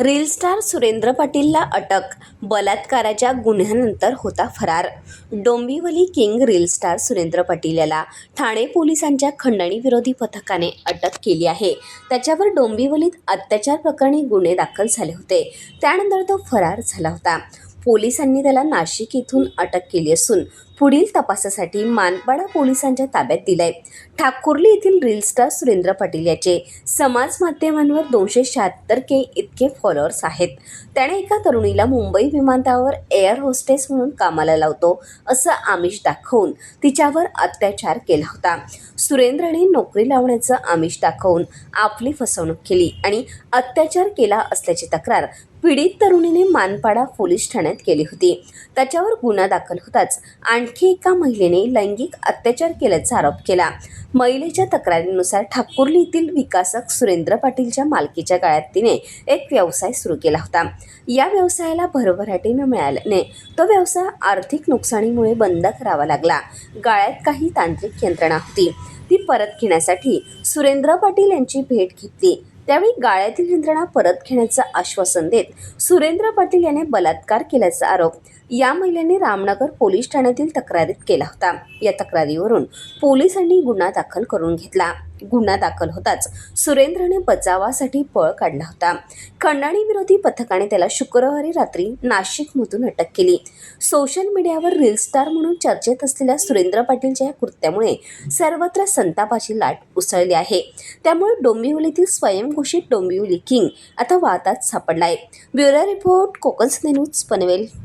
Reel star Surendra पाटीलला अटक बलात्काराच्या गुन्ह्यानंतर होता फरार. Dombivli king reel star Surendra Patil याला ठाणे पोलिसांच्या खंडणी विरोधी पथकाने अटक केली आहे. त्याच्यावर डोंबिवलीत अत्याचार प्रकरणी गुन्हे दाखल झाले होते. त्यानंतर तो फरार झाला होता. पोलिसांनी त्याला नाशिक येथून अटक केली असून पुढील तपासासाठी मानपाडा पोलिसांच्या ताब्यात दिलंय. ठाकुर्ली येथील रील स्टार सुरेंद्र पाटील याचे समाज माध्यमांवर दोनशे शहात्तर के इतके फॉलोअर्स आहेत. त्याने एका तरुणीला मुंबई विमानतळावर एअर होस्टेस म्हणून कामाला लावतो असं आमिष दाखवून तिच्यावर अत्याचार केला होता. सुरेंद्रने नोकरी लावण्याचं आमिष दाखवून आपली फसवणूक केली आणि अत्याचार केला असल्याची तक्रार पीडित तरुणीने मानपाडा पोलीस ठाण्यात केली होती. त्याच्यावर गुन्हा दाखल होताच आणखी एका महिलेने लैंगिक अत्याचार केल्याचा आरोप केला. महिलेच्या तक्रारीनुसार ठाकुर्ली येथील विकासक सुरेंद्र पाटीलच्या मालकीच्या गाळ्यात तिने एक व्यवसाय सुरू केला होता. या व्यवसायाला भरभराटी न मिळाल्याने तो व्यवसाय आर्थिक नुकसानीमुळे बंद करावा लागला. गाळ्यात काही तांत्रिक यंत्रणा होती. ती परत घेण्यासाठी सुरेंद्र पाटील यांची भेट घेतली. त्यावेळी गाळ्यातील यंत्रणा परत घेण्याचं आश्वासन देत सुरेंद्र पाटील याने बलात्कार केल्याचा आरोप या महिलेने रामनगर पोलीस ठाण्यातील तक्रारीत केला होता. या तक्रारीवरून पोलिसांनी गुन्हा दाखल करून घेतला. गुन्हा दाखल होताच. सुरेंद्रने बचावासाठी पळ काढला होता. खंडाणी विरोधी पथकाने त्याला शुक्रवारी रात्री नाशिकमधून अटक केली. सोशल मीडियावर रील स्टार म्हणून चर्चेत असलेल्या सुरेंद्र पाटीलच्या या कृत्यामुळे सर्वत्र संतापाची लाट उसळली आहे. त्यामुळे डोंबिवलीतील स्वयंघोषित डोंबिवली किंग आता वादात सापडलाय. Bureau report Konkan news Panvel.